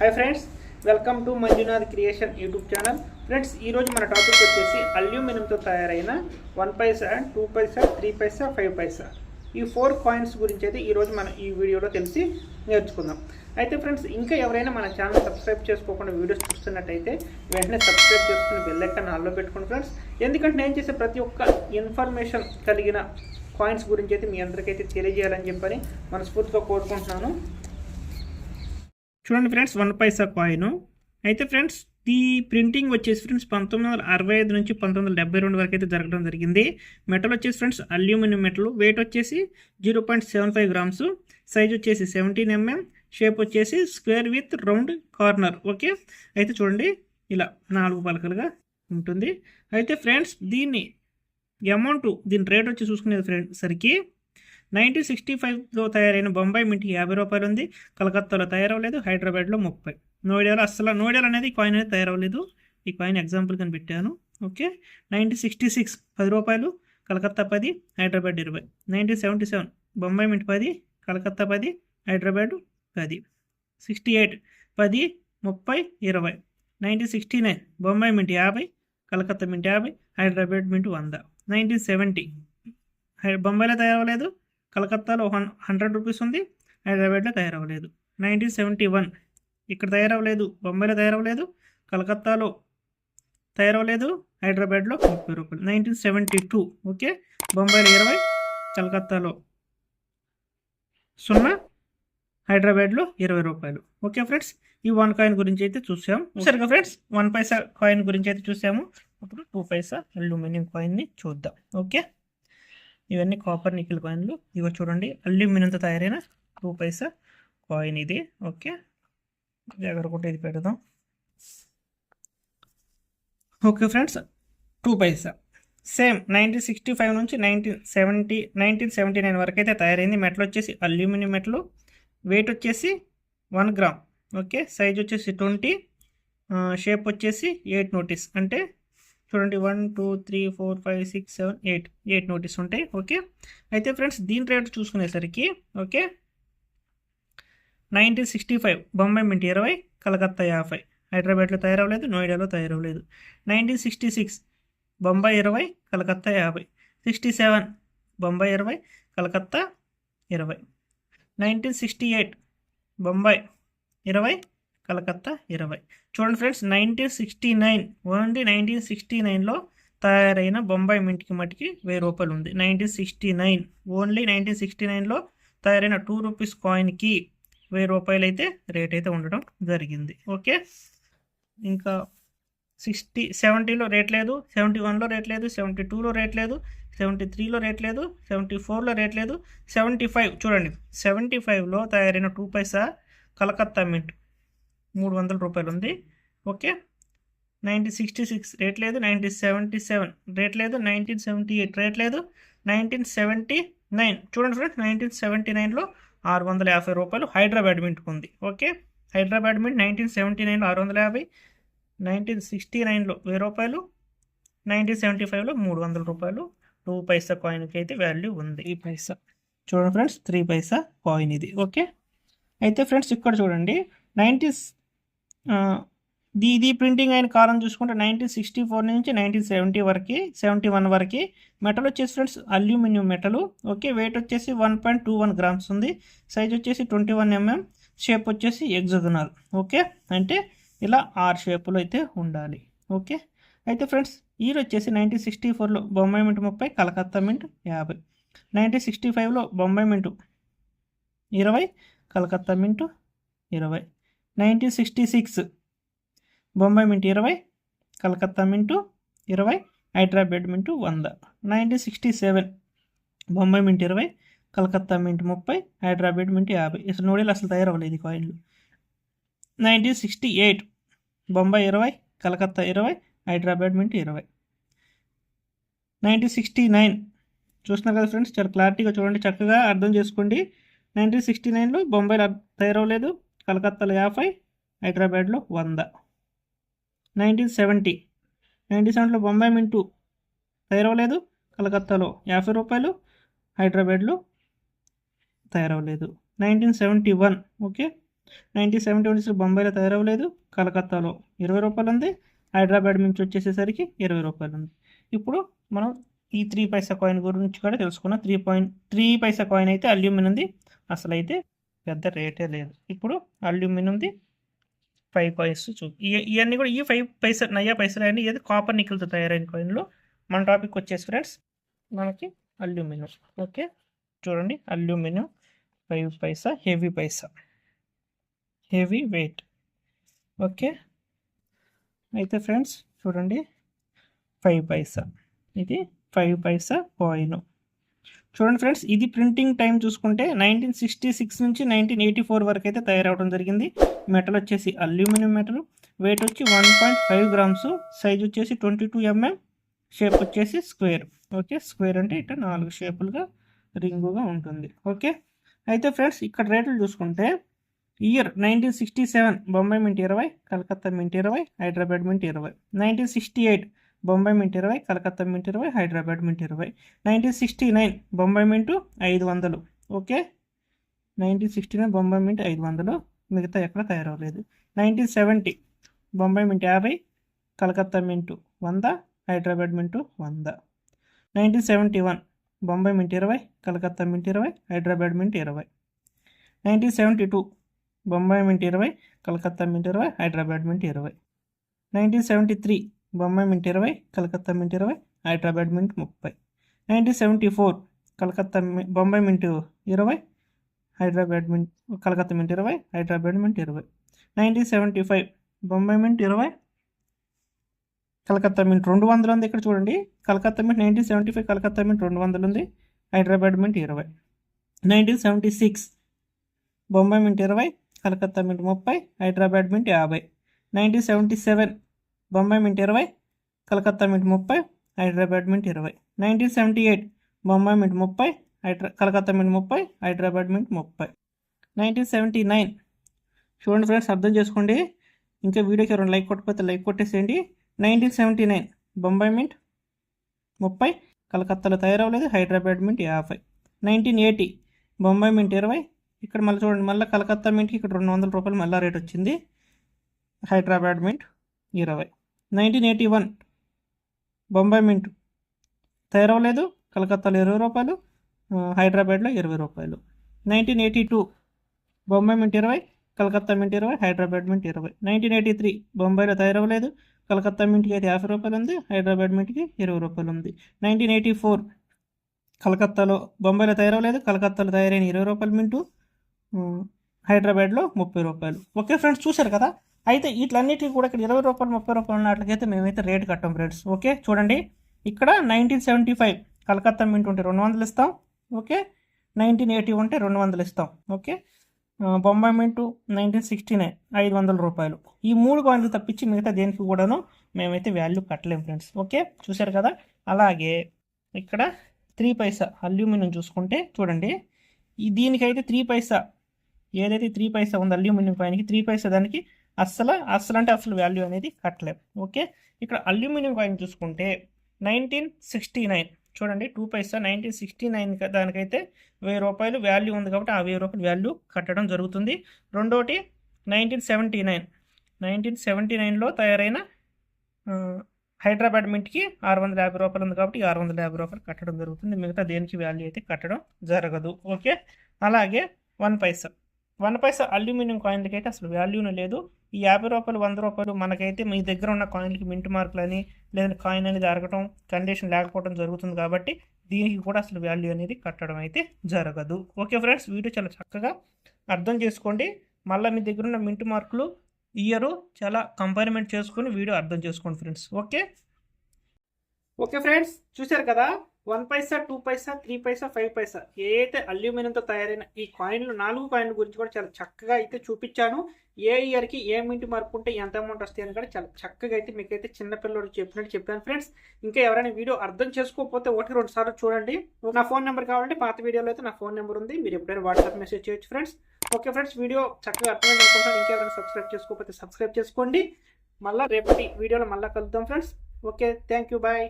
Hi friends welcome to Manjunath creation YouTube channel friends ఈరోజు మన topic వచ్చేసి అల్యూమినియంతో తయారైన one paisa two paisa three paisa five paisa. ఈ ఫోర్ కాయిన్స్ గురించి అయితే ఈరోజు మనం ఈ వీడియోలో తెలిసి నేర్చుకుందాం. అయితే ఫ్రెండ్స్ ఇంకా ఎవరైనా మన ఛానల్ సబ్స్క్రైబ్ చేసుకోకుండా వీడియోస్ చూస్తున్నట్టయితే వెంటనే సబ్స్క్రైబ్ చేసుకుని బెల్ ఆల్లో పెట్టుకోండి ఫ్రెండ్స్ ఎందుకంటే నేను చేసే ప్రతి ఒక్క ఇన్ఫర్మేషన్ కలిగిన కాయిన్స్ గురించి అయితే మీ అందరికైతే తెలియజేయాలని చెప్పని మనస్ఫూర్తిగా కోరుకుంటున్నాను. చూడండి ఫ్రెండ్స్ వన్ పైసా కాయిన్ అయితే ఫ్రెండ్స్ ఈ ప్రింటింగ్ వచ్చేసి ఫ్రెండ్స్ పంతొమ్మిది వందల అరవై ఐదు నుంచి పంతొమ్మిది వందల డెబ్బై రెండు వరకు అయితే జరగడం జరిగింది. మెటల్ వచ్చేసి ఫ్రెండ్స్ అల్యూమినియం మెటల్ వెయిట్ వచ్చేసి zero point seven five grams size వచ్చేసి సెవెంటీన్ ఎంఎం షేప్ వచ్చేసి square with round corner okay అయితే చూడండి ఇలా నాలుగు పలకలుగా ఉంటుంది. అయితే ఫ్రెండ్స్ దీన్ని అమౌంట్ దీని రేట్ వచ్చి చూసుకునేది ఫ్రెండ్ సరికి నైన్టీన్ సిక్స్టీ ఫైవ్లో తయారైన బొంబాయి మింట్ యాభై రూపాయలు ఉంది. కలకత్తాలో తయారవ్వలేదు. హైదరాబాద్లో ముప్పై. నోయిడాలో అస్సలు నోయిడాలో అనేది కాయిన్ అనేది తయారవ్వలేదు. ఈ కాయిన్ ఎగ్జాంపుల్ కానీ పెట్టాను. ఓకే? నైన్టీన్ సిక్స్టీ సిక్స్ పది రూపాయలు కలకత్తా పది హైదరాబాద్ ఇరవై. Nineteen seventy seven Bombay mint పది కలకత్తా పది హైదరాబాద్ పది. సిక్స్టీ ఎయిట్ పది ముప్పై ఇరవై. Nineteen sixty nine Bombay mint యాభై కలకత్తా మింట్ యాభై హైదరాబాద్ మింట్ వంద. Nineteen seventy. బొంబాయిలో తయారవ్వలేదు. కలకత్తాలో హన్ హండ్రెడ్ రూపీస్ ఉంది. హైదరాబాద్లో తయారవ్వలేదు. నైన్టీన్ సెవెంటీ వన్ ఇక్కడ తయారవ్వలేదు. బొంబాయిలో తయారవ్వలేదు. కలకత్తాలో తయారవ్వలేదు. హైదరాబాద్లో ముప్పై రూపాయలు. Nineteen seventy two okay? బొంబాయిలో ఇరవై కలకత్తాలో సున్నా హైదరాబాద్లో ఇరవై రూపాయలు. Okay friends? ఈ వన్ కాయిన్ గురించి అయితే చూసాము సరిగా ఫ్రెండ్స్? వన్ పైసా కాయిన్ గురించి అయితే చూసాము. ఇప్పుడు టూ పైసా అల్యూమినియం కాయిన్ని చూద్దాం. ఓకే? ఇవన్నీ కాపర్ నికిల్ కాయిన్లు ఇవి చూడండి అల్యూమినియంతో తయారైన టూ పైసా కాయిన్ ఇది. ఓకే. జాగ్రత్త ఇది పెడదాం. Okay friends two paisa same nineteen sixty five నుంచి nineteen seventy nineteen seventy nine వరకు అయితే తయారైంది. మెటల్ వచ్చేసి అల్యూమినియం మెటల్. వెయిట్ వచ్చేసి వన్ గ్రామ్ ఓకే. సైజ్ వచ్చేసి ట్వంటీ షేప్ వచ్చేసి ఎయిట్ నోటీస్ అంటే చూడండి one two three four five six seven eight eight notice ఉంటాయి ఓకే అయితే ఫ్రెండ్స్ దీని rate చూసుకునేసరికి okay nineteen sixty five Bombay mint ఇరవై కలకత్తా యాభై. హైదరాబాద్లో తయారవ్వలేదు నోయిడాలో తయారవ్వలేదు. నైన్టీన్ సిక్స్టీ సిక్స్ బొంబాయి ఇరవై కలకత్తా యాభై. సిక్స్టీ సెవెన్ బొంబాయి ఇరవై కలకత్తా ఇరవై. నైన్టీన్ సిక్స్టీ ఎయిట్ బొంబాయి ఇరవై కలకత్తా ఇరవై. చూడండి friends nineteen sixty nine only nineteen sixty నైన్లో తయారైన బొంబాయి మింట్కి మట్టికి వెయ్యి రూపాయలు ఉంది. Nineteen sixty nine only nineteen sixty నైన్లో తయారైన టూ రూపీస్ కాయిన్కి వెయ్యి రూపాయలు అయితే రేట్ అయితే ఉండడం జరిగింది. ఓకే? ఇంకా సిక్స్టీ సెవెంటీలో రేట్ లేదు సెవెంటీ వన్లో రేట్ లేదు సెవెంటీ టూలో రేట్ లేదు సెవెంటీ త్రీలో రేట్ లేదు సెవెంటీ ఫోర్లో రేట్ లేదు సెవెంటీ ఫైవ్ చూడండి సెవెంటీ ఫైవ్లో తయారైన టూ పైసా కలకత్తా మింట్ మూడు వందల రూపాయలు ఉంది okay. Nineteen sixty six rate లేదు నైన్టీన్ సెవెంటీ సెవెన్ రేట్ లేదు నైన్టీన్ సెవెంటీ ఎయిట్ రేట్ లేదు నైన్టీన్ సెవెంటీ నైన్ చూడండి ఫ్రెండ్స్ నైన్టీన్ సెవెంటీ నైన్లో ఆరు వందల యాభై రూపాయలు హైదరాబాద్ మింట్కి ఉంది. Okay. Hyderabad mint nineteen seventy నైన్లో ఆరు వందల యాభై నైన్టీన్ సిక్స్టీ నైన్లో వెయ్యి రూపాయలు నైన్టీన్ సెవెంటీ ఫైవ్లో మూడు వందల రూపాయలు. టూ పైసా కాయిన్కి అయితే వాల్యూ ఉంది. ఈ పైసా. చూడండి ఫ్రెండ్స్ త్రీ పైసా కాయిన్ ఇది. ఓకే. అయితే ఫ్రెండ్స్ ఇక్కడ చూడండి నైన్టీన్ ఇది ప్రింటింగ్ అయిన కాలం చూసుకుంటే నైన్టీన్ సిక్స్టీ ఫోర్ నుంచి నైన్టీన్ సెవెంటీ వరకు సెవెంటీ వన్ వరకు మెటల్ వచ్చేసి friends aluminium metal okay? Weight వచ్చేసి one point two one grams ఉంది. సైజ్ వచ్చేసి twenty one M M. Shape వచ్చేసి ఎగ్జగనల్ ఓకే? అంటే ఇలా ఆర్ షేపులో అయితే ఉండాలి ఓకే? అయితే ఫ్రెండ్స్ ఈయన వచ్చేసి నైన్టీన్ సిక్స్టీ ఫోర్లో బొంబాయి మింటు ముప్పై కలకత్తా మింట్ యాభై. నైన్టీన్ సిక్స్టీ ఫైవ్లో బొంబాయి మింటు ఇరవై కలకత్తా మింటు ఇరవై. Nineteen sixty six. Bombay mint ఇరవై కలకత్తా మింటు ఇరవై హైదరాబాద్ మింటు వంద. Nineteen sixty seven. Bombay mint ఇరవై కలకత్తా మింటు ముప్పై హైదరాబాద్ మింటు యాభై. అసలు నూడేలు అసలు తయారవ్వలేదు ఈ కాయిన్లు. Nineteen sixty eight. బొంబాయి ఇరవై కలకత్తా ఇరవై హైదరాబాద్ మింటు ఇరవై. Nineteen sixty nine. చూస్తున్నారు కదా ఫ్రెండ్స్ చాలా క్లారిటీగా చూడండి చక్కగా అర్థం చేసుకోండి. నైన్టీన్ సిక్స్టీ నైన్లో బొంబాయిలో తయారవ్వలేదు. కలకత్తాలో యాభై హైదరాబాద్లో వంద. Nineteen seventy. నైంటీ సెవెన్లో బొంబాయి మింటూ తయారవ్వలేదు. కలకత్తాలో యాభై రూపాయలు హైదరాబాద్లో తయారవ్వలేదు. Nineteen seventy one okay? Nineteen seventy one బొంబాయిలో తయారవ్వలేదు. కలకత్తాలో ఇరవై రూపాయలు ఉంది హైదరాబాద్ నుంచి వచ్చేసేసరికి ఇరవై రూపాయలు ఉంది ఇప్పుడు మనం ఈ త్రీ పైసా కాయిన్ గురించి కూడా తెలుసుకున్నాం. Three point three paisa coin అయితే అల్యూమిన్ ఉంది అసలు అయితే పెద్ద రేటే లేదు. ఇప్పుడు అల్యూమినియంది ఫైవ్ కాయిన్స్ చూ ఇవన్నీ కూడా ఈ ఫైవ్ పైసా నయ్యా పైసలు అయినా ఏది కాపర్ నికిల్తో తయారైన కాయిన్లు. మన టాపిక్ వచ్చేసి ఫ్రెండ్స్ మనకి అల్యూమినియం. ఓకే చూడండి aluminium five paisa heavy paisa. Heavy weight. Okay అయితే ఫ్రెండ్స్ చూడండి ఫైవ్ పైసా. ఇది ఫైవ్ పైసా కాయిన్. చూడండి ఫ్రెండ్స్ ఇది ప్రింటింగ్ టైం చూసుకుంటే నైన్టీన్ సిక్స్టీ సిక్స్ నుంచి నైన్టీన్ ఎయిటీ ఫోర్ వరకు అయితే తయారవడం జరిగింది. మెటల్ వచ్చేసి అల్యూమినియం మెటల్ వెయిట్ వచ్చి one point five grams size వచ్చేసి twenty two M M shape వచ్చేసి స్క్వేర్ ఓకే స్క్వేర్ అంటే ఇట్లా నాలుగు షేపులుగా రింగుగా ఉంటుంది. ఓకే అయితే ఫ్రెండ్స్ ఇక్కడ రేట్లు చూసుకుంటే year nineteen sixty seven Bombay mint ఇరవై కలకత్తా మింట్ ఇరవై హైదరాబాద్ మింట్ ఇరవై. Nineteen sixty eight Bombay mint ఇరవై కలకత్తా మింట్ ఇరవై హైదరాబాద్ మింట్ ఇరవై. Nineteen sixty nine Bombay mint ఐదు వందలు. Okay? Nineteen sixty nine Bombay mint ఐదు వందలు. మిగతా ఎక్కడ తయారవ్వలేదు. నైన్టీన్ సెవెంటీ బొంబాయి మింట్ యాభై కలకత్తా మింటు వంద హైదరాబాద్ మింటు వంద. Nineteen seventy one Bombay mint ఇరవై కలకత్తా మింట్ ఇరవై హైదరాబాద్ మింట్ ఇరవై. Nineteen seventy two Bombay mint ఇరవై కలకత్తా మింట్ ఇరవై హైదరాబాద్ మింట్ ఇరవై. Nineteen seventy three Bombay mint ఇరవై కలకత్తా మింట్ ఇరవై హైదరాబాద్ మింట్ ముప్పై. Nineteen seventy four Calcutta Bombay mint ఇరవై హైదరాబాద్ మింట్ కలకత్తా మింట్ ఇరవై హైదరాబాద్ మింట్ ఇరవై. Nineteen seventy five Bombay mint ఇరవై కలకత్తా మింట్ రెండు వందలు ఉంది ఇక్కడ చూడండి. Calcutta mint nineteen seventy five Calcutta mint రెండు వందలు ఉంది హైదరాబాద్ మింట్ ఇరవై. Nineteen seventy six Bombay mint ఇరవై కలకత్తా మింట్ ముప్పై హైదరాబాద్ మింట్ యాభై. Nineteen seventy seven Bombay mint ఇరవై కలకత్తా మింట్ ముప్పై హైదరాబాద్ మింట్ ఇరవై. Nineteen seventy eight Bombay mint ముప్పై హైదరా కలకత్తా మింట్ ముప్పై హైదరాబాద్ మింట్ ముప్పై. Nineteen seventy nine. చూడండి ఫ్రెండ్స్ అర్థం చేసుకోండి. ఇంకా వీడియోకి ఎవరైనా లైక్ కొట్టకపోతే like కొట్టేసేయండి. Nineteen seventy nine Bombay mint ముప్పై కలకత్తాలో తయారవ్వలేదు హైదరాబాద్ మింట్ యాభై. నైన్టీన్ ఎయిటీ బొంబాయి మింట్ ఇరవై. ఇక్కడ మళ్ళీ చూడండి మళ్ళీ కలకత్తా మింట్కి ఇక్కడ రెండు వందల రూపాయలు మళ్ళీ రేట్ వచ్చింది. హైదరాబాద్ మింట్ ఇరవై. Nineteen eighty one. Bombay mint. తయారవ్వలేదు. కలకత్తాలో ఇరవై రూపాయలు హైదరాబాద్లో ఇరవై రూపాయలు. Nineteen eighty two. Bombay mint ఇరవై కలకత్తా మింట్ ఇరవై హైదరాబాద్ మింట్ ఇరవై. Nineteen eighty three. బొంబాయిలో తయారవ్వలేదు. కలకత్తా మింట్కి అయితే యాభై రూపాయలు ఉంది. హైదరాబాద్ మింట్కి ఇరవై రూపాయలు ఉంది. Nineteen eighty four. కలకత్తాలో బొంబాయిలో తయారవ్వలేదు. కలకత్తాలో తయారైన ఇరవై రూపాయలు మింటు. హైదరాబాద్లో ముప్పై రూపాయలు. ఓకే ఫ్రెండ్స్ చూశారు కదా? అయితే వీటిలన్నిటికీ కూడా ఇక్కడ ఇరవై రూపాయలు ముప్పై రూపాయలు ఉన్నట్లయితే మేమైతే రేట్ కట్టాం ఫ్రెండ్స్. ఓకే? చూడండి. ఇక్కడ nineteen seventy five Calcutta mint ఉంటే రెండు వందలు ఇస్తాం. ఓకే? నైన్టీన్ ఎయిటీ ఉంటే రెండు వందలు ఇస్తాం. Okay? Bombay mint nineteen sixty nine ఐదు వందల రూపాయలు. ఈ మూడు కాయిన్లు తప్పించి మిగతా దేనికి కూడాను మేమైతే వాల్యూ కట్టలేము ఫ్రెండ్స్. ఓకే? చూశారు కదా? అలాగే ఇక్కడ త్రీ పైసా అల్యూమినియం చూసుకుంటే చూడండి. ఈ దీనికైతే త్రీ పైసా. ఏదైతే త్రీ పైసా ఉందో అల్యూమినియం కాయిన్కి త్రీ పైసా దానికి అస్సలు అస్సలు అంటే అసలు వాల్యూ అనేది కట్టలేం. ఓకే ఇక్కడ అల్యూమినియం కాయిన్ చూసుకుంటే నైన్టీన్ సిక్స్టీ నైన్ చూడండి two paisa nineteen sixty nine దానికైతే వెయ్యి రూపాయలు వాల్యూ ఉంది కాబట్టి ఆ వెయ్యి రూపాయలు వాల్యూ కట్టడం జరుగుతుంది. రెండోటి nineteen seventy nine nineteen seventy నైన్లో తయారైన హైదరాబాద్ మింట్కి ఆరు వందల యాభై రూపాయలు ఉంది కాబట్టి ఆరు వందల యాభై రూపాయలు కట్టడం జరుగుతుంది. మిగతా దేనికి వాల్యూ అయితే కట్టడం జరగదు. ఓకే అలాగే one paisa one paisa aluminium కాయిన్లకి అయితే అసలు వాల్యూనే లేదు. ఈ యాభై రూపాయలు వంద రూపాయలు మనకైతే మీ దగ్గర ఉన్న కాయిన్లకి మింట్ మార్కులు అని లేదంటే కాయిన్ అనేది అరగటం కండిషన్ లేకపోవడం జరుగుతుంది కాబట్టి దీనికి కూడా అసలు వాల్యూ అనేది కట్టడం అయితే జరగదు. ఓకే ఫ్రెండ్స్ వీడియో చాలా చక్కగా అర్థం చేసుకోండి. మళ్ళీ మీ దగ్గర ఉన్న మింట్ మార్కులు ఇయర్ చాలా కంపేర్మెంట్ చేసుకొని వీడియో అర్థం చేసుకోండి ఫ్రెండ్స్ ఓకే ఓకే ఫ్రెండ్స్ చూశారు కదా? One paisa two paisa three paisa five paisa. ఏ అయితే అల్యూమినియంతో తయారైన ఈ కాయిన్లు నాలుగు కాయిన్ల గురించి కూడా చాలా చక్కగా అయితే చూపించాను. ఏ ఇయర్కి ఏ మింటి మార్పు ఉంటే ఎంత అమౌంట్ వస్తాయి అని కూడా చాలా చక్కగా అయితే మీకైతే చిన్నపిల్లడు చెప్పినట్టు చెప్పాను ఫ్రెండ్స్ ఇంకా ఎవరైనా వీడియో అర్థం చేసుకోకపోతే ఒకటి రెండు సార్లు చూడండి. నా ఫోన్ నెంబర్ కావాలంటే పాత వీడియోలో అయితే నా ఫోన్ నెంబర్ ఉంది. మీరు ఎప్పుడైనా వాట్సాప్ మెసేజ్ చేయొచ్చు ఫ్రెండ్స్ ఓకే ఫ్రెండ్స్ వీడియో చక్కగా అర్థమైంది అనుకుంటాను ఇంకెవరైనా సబ్స్క్రైబ్ చేసుకోకపోతే సబ్స్క్రైబ్ చేసుకోండి. మళ్ళీ రేపటి వీడియోలో మళ్ళీ కలుద్దాం friends okay thank you bye